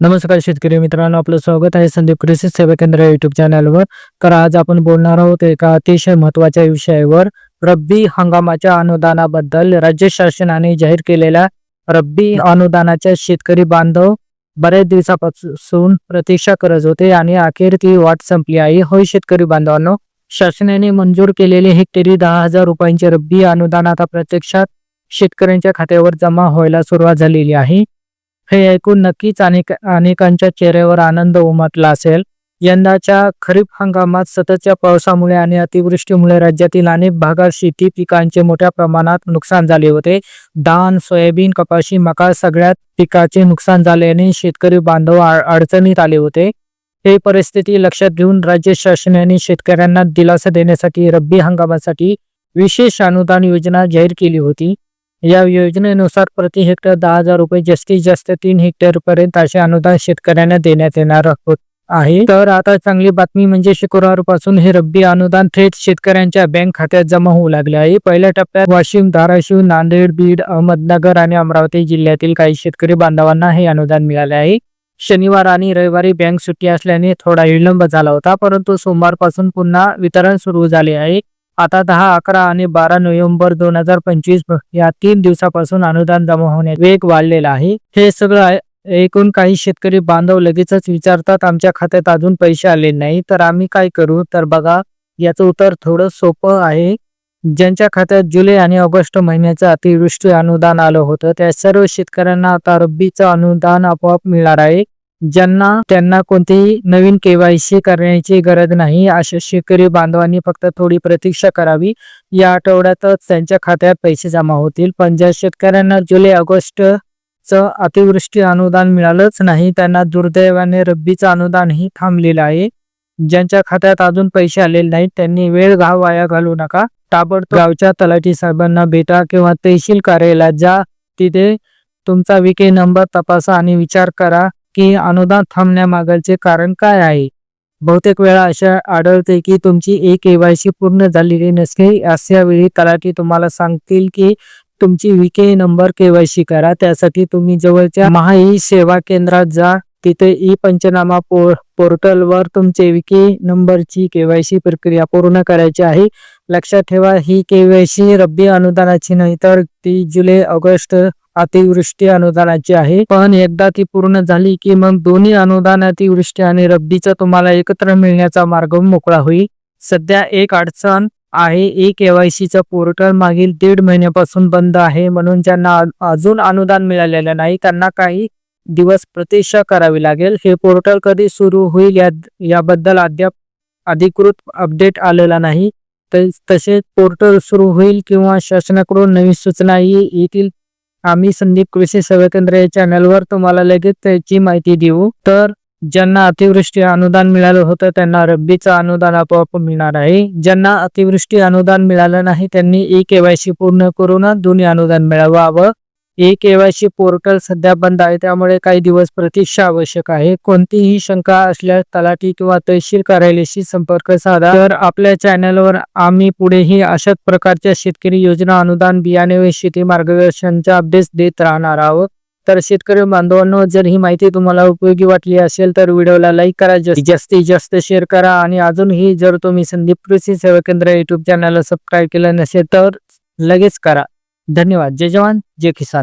नमस्कार शेतकरी मित्रांनो आपलं स्वागत आहे संदीप कृषी सेवा केंद्र युट्यूब चॅनलवर तर आज आपण बोलणार आहोत एका अतिशय महत्त्वाच्या विषयावर रब्बी हंगामाच्या अनुदानाबद्दल राज्य शासनाने जाहीर केलेल्या रब्बी अनुदानाच्या शेतकरी बांधव बऱ्याच दिवसापासून प्रतीक्षा करत होते आणि अखेर ती वाट संपली आहे. होय शेतकरी बांधवांनो शासनाने मंजूर केलेले हेक्टरी दहा हजार रुपयांचे रब्बी अनुदान आता प्रत्यक्षात शेतकऱ्यांच्या खात्यावर जमा व्हायला सुरुवात झालेली आहे. हे ऐकून नक्कीच अनेक अनेकांच्या चेहऱ्यावर आनंद उमटला असेल. यंदाच्या खरीप हंगामात सततच्या पावसामुळे आणि अतिवृष्टीमुळे राज्यातील अनेक भागात शेती पिकांचे मोठ्या प्रमाणात नुकसान झाले होते. धान सोयाबीन कपाशी मका सगळ्यात पिकाचे नुकसान झाल्याने शेतकरी बांधव अडचणीत आले होते. हे परिस्थिती लक्षात घेऊन राज्य शासनाने शेतकऱ्यांना दिलासा देण्यासाठी रब्बी हंगामासाठी विशेष अनुदान योजना जाहीर केली होती. या योजनेनुसार प्रति हेक्टर दहा हजार रुपये जास्तीत जास्त तीन हेक्टर पर्यंत असे अनुदान शेतकऱ्यांना देण्यात येणार होत आहे. तर आता चांगली बातमी म्हणजे शुक्रवारपासून हे रब्बी अनुदान थेट शेतकऱ्यांच्या बँक खात्यात जमा होऊ लागले आहे. पहिल्या टप्प्यात वाशिम धाराशिव नांदेड बीड अहमदनगर आणि अमरावती जिल्ह्यातील काही शेतकरी बांधवांना हे अनुदान मिळाले आहे. शनिवार आणि रविवारी बँक सुट्टी असल्याने थोडा विलंब झाला होता परंतु सोमवारपासून पुन्हा वितरण सुरू झाले आहे. आता दहा अकरा आणि बारा नोव्हेंबर दोन हजार पंचवीस या तीन दिवसापासून अनुदान जमा होण्यात वेग वाढलेला आहे. हे सगळं एकूण काही शेतकरी बांधव लगेचच विचारतात आमच्या खात्यात अजून पैसे आले नाही तर आम्ही काय करू? तर बघा याचं उत्तर थोडं सोपं आहे. ज्यांच्या खात्यात जुलै आणि ऑगस्ट महिन्याचं अतिवृष्टी अनुदान आलं होतं त्या सर्व शेतकऱ्यांना आता रब्बीचं अनुदान आपोआप मिळणार आहे. ज्यांना त्यांना कोणतीही नवीन केवायसी करण्याची गरज नाही अशा शेतकरी बांधवांनी फक्त थोडी प्रतीक्षा करावी. या आठवड्यातच त्यांच्या खात्यात पैसे जमा होतील पण ज्या शेतकऱ्यांना जुलै ऑगस्ट चं अतिवृष्टी अनुदान मिळालंच नाही त्यांना दुर्दैवाने रब्बीचं अनुदानही थांबलेलं आहे. ज्यांच्या खात्यात अजून पैसे आलेले नाहीत त्यांनी वेळ घाव वाया घालू नका. ताबडतोब गावच्या तलाठी साहेबांना भेटा किंवा तहसील कार्यालयात जा. तिथे तुमचा विके नंबर तपासा आणि विचार करा. की अनुदान थांबण्यामागलचे कारण काय आहे? बहुतेक वेळा अशा आढळते की तुमची ए केवायसी पूर्ण झालेली नसते. अशा वेळी तलाठी तुम्हाला सांगतील की तुमची विके नंबर केवायसी करा. त्यासाठी तुम्ही जवळच्या महा ई सेवा केंद्रात जा. तिथे ई पंचनामा पो पोर्टलवर तुमचे विके नंबरची केवायसी प्रक्रिया पूर्ण करायची आहे. लक्षात ठेवा ही केवायसी रब्बी अनुदानाची नाही तर ती जुलै ऑगस्ट अतिवृष्टी अनुदानाची आहे. पण एकदा ती पूर्ण झाली की मग दोन्ही अनुदान अतिवृष्टी आणि रब्बीचा तुम्हाला एकत्र मिळण्याचा मार्ग मोकळा होईल. सध्या एक अडचण आहे ई केवायसीचं पोर्टल मागील दीड महिन्यापासून बंद आहे म्हणून ज्यांना अजून अनुदान मिळालेलं नाही त्यांना काही दिवस प्रतीक्षा करावी लागेल. हे पोर्टल कधी सुरू होईल याबद्दल अद्याप अधिकृत अपडेट आलेला नाही. त- तसेच पोर्टल सुरू होईल किंवा शासनाकडून नवीन सूचना येतील आम्ही संदीप कृषी सेवा केंद्र या चॅनलवर तुम्हाला लगेच त्याची माहिती देऊ. तर ज्यांना अतिवृष्टी अनुदान मिळालं होतं त्यांना रब्बीचं अनुदान आपोआप मिळणार आहे. ज्यांना अतिवृष्टी अनुदान मिळालं नाही त्यांनी ई केवायसी पूर्ण करून दोन्ही अनुदान मिळावं. ई केवायसी पोर्टल सध्या बंद आहे. त्यामुळे काही दिवस प्रतीक्षा आवश्यक आहे. कोणतीही शंका असल्यास तलाठी किंवा तहसील कार्यालयाशी संपर्क साधा. तर आपल्या चॅनलवर आम्ही पुढेही अशाच प्रकारच्या शेतकरी योजना अनुदान बियाणे व शेती मार्गदर्शनच्या अपडेट्स देत राहणार आहोत. तर शेतकरी बांधवांनो जर ही माहिती तुम्हाला उपयोगी वाटली असेल तर व्हिडिओला लाईक करा जास्तीत जास्त शेअर करा आणि अजूनही जर तुम्ही संदीप कृषी सेवा केंद्र युट्यूब चॅनलला सबस्क्राईब केलं नसेल तर लगेच करा. धन्यवाद. जय जवान जय किसान.